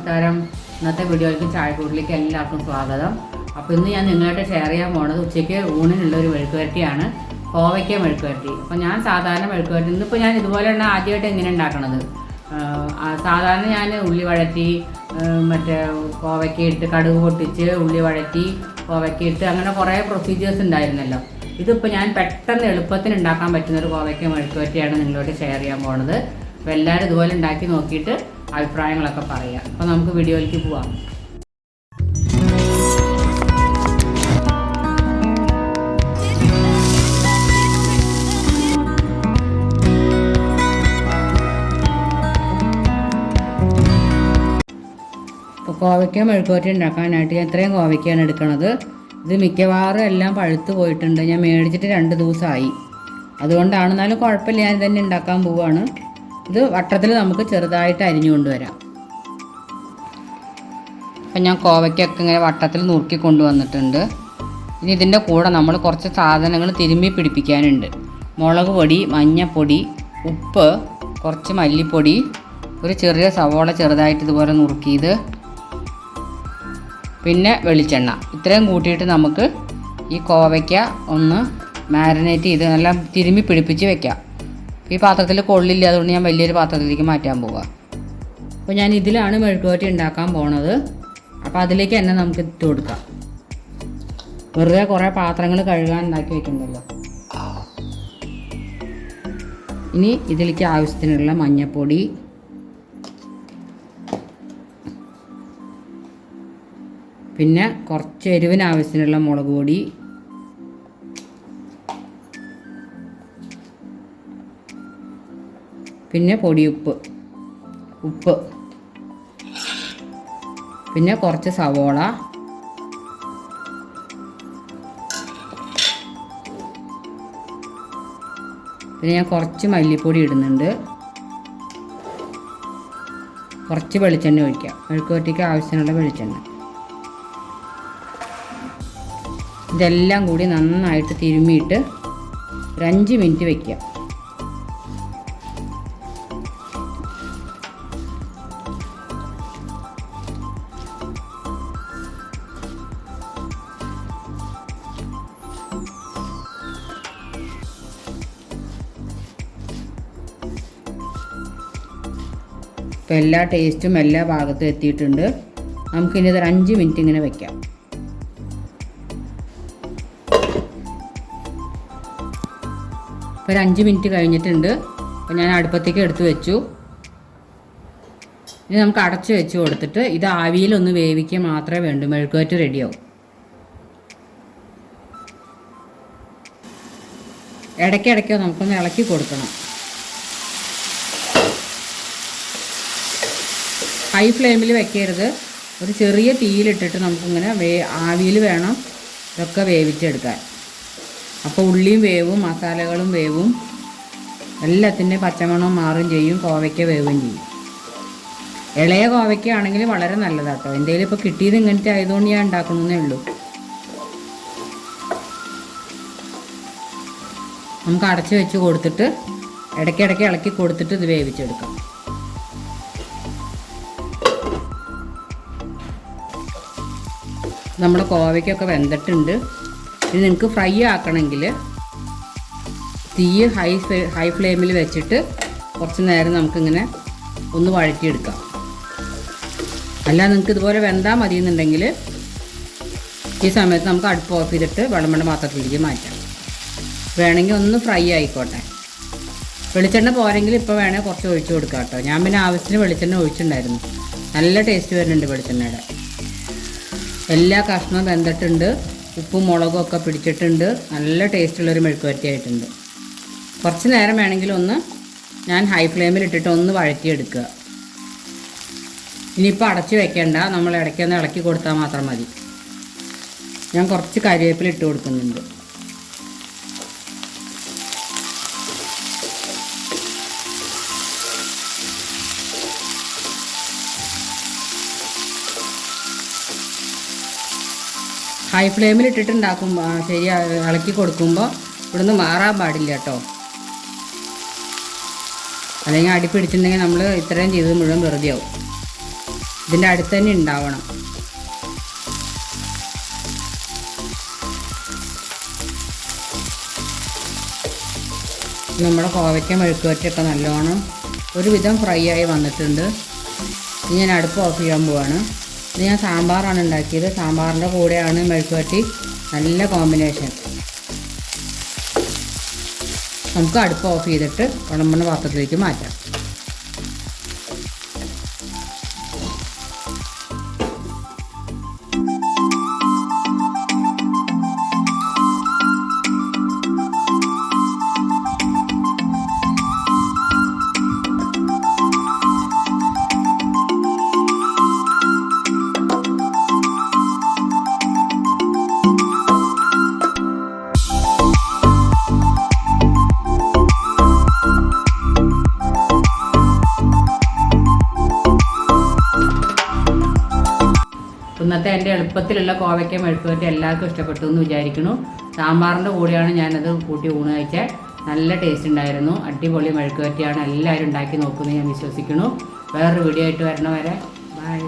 നമസ്കാരം. ഇന്നത്തെ വീഡിയോയിലേക്ക് ചായക്കൂട്ടിലേക്ക് എല്ലാവർക്കും സ്വാഗതം. അപ്പോൾ ഇന്ന് ഞാൻ നിങ്ങളായിട്ട് ഷെയർ ചെയ്യാൻ പോണത് ഉച്ചയ്ക്ക് ഊണിനുള്ള ഒരു മെഴുക്കുവരട്ടിയാണ്. കോവയ്ക്ക മെഴുക്കുവരട്ടി. അപ്പോൾ ഞാൻ സാധാരണ മെഴുക്കുവരട്ടി ഇന്നിപ്പോൾ ഞാൻ ഇതുപോലെ ഇതുപോലെയാണ് ആദ്യമായിട്ട് എങ്ങനെ ഉണ്ടാക്കണത്. സാധാരണ ഞാൻ ഉള്ളി വഴറ്റി മറ്റേ കോവയ്ക്ക ഇട്ട് കടുക് പൊട്ടിച്ച് ഉള്ളി വഴറ്റി കോവയ്ക്ക ഇട്ട് അങ്ങനെ കുറേ പ്രൊസീജിയേഴ്സ് ഉണ്ടായിരുന്നല്ലോ. ഇതിപ്പോൾ ഞാൻ പെട്ടെന്ന് എളുപ്പത്തിന് ഉണ്ടാക്കാൻ പറ്റുന്ന ഒരു കോവയ്ക്ക മെഴുക്കുവരട്ടിയാണ് നിങ്ങളോട് ഷെയർ ചെയ്യാൻ പോണത്. അപ്പോൾ എല്ലാവരും ഇതുപോലെ ഉണ്ടാക്കി നോക്കിയിട്ട് അഭിപ്രായങ്ങളൊക്കെ പറയാം. അപ്പോൾ നമുക്ക് വീഡിയോയിലേക്ക് പോവാം. കോവയ്ക്ക മെഴുക്കുവരട്ടി ഉണ്ടാക്കാനായിട്ട് ഞാൻ ഇത്രയും കോവയ്ക്കാണ് എടുക്കുന്നത് ഇത് മിക്കവാറും എല്ലാം പഴുത്ത് പോയിട്ടുണ്ട്. ഞാൻ മേടിച്ചിട്ട് രണ്ട് ദിവസമായി. അതുകൊണ്ടാണെന്നാലും കുഴപ്പമില്ല. ഞാൻ തന്നെ ഉണ്ടാക്കാൻ പോവുകയാണ് ഇത് വട്ടത്തിൽ നമുക്ക് ചെറുതായിട്ട് അരിഞ്ഞു കൊണ്ടുവരാം. അപ്പം ഞാൻ കോവയ്ക്കൊക്കെ ഇങ്ങനെ വട്ടത്തിൽ നുറുക്കി കൊണ്ടുവന്നിട്ടുണ്ട്. ഇനി ഇതിന്റെ കൂടെ നമ്മൾ കുറച്ച് സാധനങ്ങൾ തിരുമ്മി പിടിപ്പിക്കാനുണ്ട്. മുളക് പൊടി മഞ്ഞപ്പൊടി ഉപ്പ് കുറച്ച് മല്ലിപ്പൊടി ഒരു ചെറിയ സവോള ചെറുതായിട്ട് ഇതുപോലെ നുറുക്കിയത്. പിന്നെ വെളിച്ചെണ്ണ. ഇത്രയും കൂട്ടിയിട്ട് നമുക്ക് ഈ കോവയ്ക്ക ഒന്ന് മാരിനേറ്റ് ചെയ്ത് നല്ല തിരുമ്മി പിടിപ്പിച്ച് വെക്കാം. ഈ പാത്രത്തിൽ കൊള്ളില്ല അതുകൊണ്ട് ഞാൻ വലിയൊരു പാത്രത്തിലേക്ക് മാറ്റാൻ പോവുക അപ്പോൾ ഞാൻ ഇതിലാണ് മെഴുക്കുവരട്ടി ഉണ്ടാക്കാൻ പോണത്. അപ്പോൾ അതിലേക്ക് തന്നെ നമുക്ക് ഇട്ട് കൊടുക്കാം. വെറുതെ കുറേ പാത്രങ്ങൾ കഴുകാൻ ഉണ്ടാക്കി വെക്കുന്നുണ്ടല്ലോ ഇനി ഇതിലേക്ക് ആവശ്യത്തിനുള്ള മഞ്ഞൾപ്പൊടി പിന്നെ കുറച്ച് എരിവിന് ആവശ്യത്തിനുള്ള മുളക് പൊടി പിന്നെ പൊടിയുപ്പ് ഉപ്പ്. പിന്നെ കുറച്ച് സവോള. പിന്നെ ഞാൻ കുറച്ച് മല്ലിപ്പൊടി ഇടുന്നുണ്ട്. കുറച്ച് വെളിച്ചെണ്ണ ഒഴിക്കാം. മെഴുക്കുവരട്ടിക്ക് ആവശ്യമുള്ള വെളിച്ചെണ്ണ. ഇതെല്ലാം കൂടി നന്നായിട്ട് തിരുമ്മിയിട്ട് ഒരു അഞ്ച് മിനിറ്റ് വെക്കുക ഇപ്പം എല്ലാ ടേസ്റ്റും എല്ലാ ഭാഗത്തും എത്തിയിട്ടുണ്ട്. നമുക്കിനി ഇതൊരു അഞ്ച് മിനിറ്റ് ഇങ്ങനെ വെക്കാം. ഇപ്പോൾ ഒരു അഞ്ച് മിനിറ്റ് കഴിഞ്ഞിട്ടുണ്ട്. അപ്പോൾ ഞാൻ അടുപ്പത്തേക്ക് എടുത്തു വെച്ചു. ഇനി നമുക്ക് അടച്ച് വെച്ച് കൊടുത്തിട്ട് ഇത് ആവിയിലൊന്ന് വേവിക്കുക മാത്രമേ വേണ്ടൂ. മെഴുക്കുവരട്ടി റെഡിയാവും ഇടയ്ക്കിടയ്ക്കോ നമുക്കൊന്ന് ഇളക്കി കൊടുക്കണം. ഹൈ ഫ്ലെയിമിൽ വെക്കരുത്. ഒരു ചെറിയ തീയിലിട്ടിട്ട് നമുക്കിങ്ങനെ വേ ആവിയിൽ വേണം ഇതൊക്കെ വേവിച്ചെടുക്കാൻ. അപ്പോൾ ഉള്ളിയും വേവും മസാലകളും വേവും. എല്ലാത്തിന്റെ പച്ചമണവും മാറും ചെയ്യും കോവയ്ക്ക വേവും ചെയ്യും. ഇളയ കോവയ്ക്ക ആണെങ്കിൽ വളരെ നല്ലതാട്ടോ. എന്തെങ്കിലും ഇപ്പോൾ കിട്ടിയത് ഇങ്ങനത്തെ ആയതുകൊണ്ട് ഞാൻ ഉണ്ടാക്കണമെന്നേ ഉള്ളൂ. നമുക്ക് അടച്ചു വെച്ച് കൊടുത്തിട്ട് ഇടയ്ക്കിടയ്ക്ക് ഇളക്കി കൊടുത്തിട്ട് ഇത് വേവിച്ചെടുക്കാം. നമ്മുടെ കോവയ്ക്കൊക്കെ വെന്തിട്ടുണ്ട്. ഇനി നിങ്ങൾക്ക് ഫ്രൈ ആക്കണമെങ്കിൽ തീ ഹൈ ഹൈ ഫ്ലെയിമിൽ വെച്ചിട്ട് കുറച്ച് നേരം നമുക്കിങ്ങനെ ഒന്ന് വഴറ്റിയെടുക്കാം. അല്ല നിങ്ങൾക്ക് ഇതുപോലെ വെന്താൽ മതി എന്നുണ്ടെങ്കിൽ ഈ സമയത്ത് നമുക്ക് അടുപ്പ് ഓഫ് ചെയ്തിട്ട് വെള്ളമണ്ട പാത്രത്തിലേക്ക് മാറ്റാം. വേണമെങ്കിൽ ഒന്ന് ഫ്രൈ ആയിക്കോട്ടെ. വെളിച്ചെണ്ണ പോരെങ്കിൽ ഇപ്പോൾ വേണേൽ കുറച്ച് ഒഴിച്ചു കൊടുക്കാം കേട്ടോ. ഞാൻ പിന്നെ ആവശ്യത്തിന് വെളിച്ചെണ്ണ ഒഴിച്ചിട്ടുണ്ടായിരുന്നു. നല്ല ടേസ്റ്റ് വരുന്നുണ്ട് വെളിച്ചെണ്ണയുടെ. എല്ലാ കഷ്ണവും വെന്തിട്ടുണ്ട്. ഉപ്പും മുളകും ഒക്കെ പിടിച്ചിട്ടുണ്ട്. നല്ല ടേസ്റ്റുള്ളൊരു മെഴുക്കുവരട്ടി ആയിട്ടുണ്ട്. കുറച്ച് നേരം വേണമെങ്കിൽ ഒന്ന് ഞാൻ ഹൈ ഫ്ലെയിമിൽ ഇട്ടിട്ട് ഒന്ന് വഴറ്റിയെടുക്കുക. ഇനിയിപ്പോൾ അടച്ചു വെക്കേണ്ട. നമ്മൾ ഇടയ്ക്കൊന്ന് ഇളക്കി കൊടുത്താൽ മാത്രം മതി. ഞാൻ കുറച്ച് കരിവേപ്പില ഇട്ട് കൊടുക്കുന്നുണ്ട്. ഹൈ ഫ്ലെയിമിൽ ഇട്ടിട്ടുണ്ടാക്കുമ്പോൾ ശരി ഇളക്കി കൊടുക്കുമ്പോൾ ഇവിടുന്ന് മാറാൻ പാടില്ല കേട്ടോ അല്ലെങ്കിൽ അടി പിടിച്ചിട്ടുണ്ടെങ്കിൽ നമ്മൾ ഇത്രയും ചെയ്തത് മുഴുവൻ വെറുതെ ആവും ഇതിന്റെ അടുത്ത് തന്നെ ഉണ്ടാവണം. നമ്മുടെ കോവയ്ക്ക മെഴുക്കുവറ്റൊക്കെ നല്ലോണം ഒരുവിധം ഫ്രൈ ആയി വന്നിട്ടുണ്ട്. ഇനി ഞാൻ അടുപ്പ് ഓഫ് ചെയ്യാൻ പോവാണ്. ഇത് ഞാൻ സാമ്പാറാണ് ഉണ്ടാക്കിയത്. സാമ്പാറിന്റെ കൂടെയാണ് മെഴുക്കുവറ്റി നല്ല കോമ്പിനേഷൻ. നമുക്ക് അടുപ്പ് ഓഫ് ചെയ്തിട്ട് ഉണമ്പണ പാത്രത്തിലേക്ക് മാറ്റാം. ഇന്നത്തെ എന്റെ എളുപ്പത്തിലുള്ള കോവയ്ക്ക മെഴുക്കുവരട്ടി എല്ലാവർക്കും ഇഷ്ടപ്പെട്ടു എന്ന് വിചാരിക്കുന്നു. സാമ്പാറിന്റെ കൂടെയാണ് ഞാനത് കൂട്ടി ഊണ് കഴിച്ചത് നല്ല ടേസ്റ്റ് ഉണ്ടായിരുന്നു. അടിപൊളി മെഴുക്കുവരട്ടിയാണ് എല്ലാവരും ഉണ്ടാക്കി നോക്കുമെന്ന് ഞാൻ വിശ്വസിക്കുന്നു. വേറൊരു വീഡിയോ ആയിട്ട് വരണ വരെ ബൈ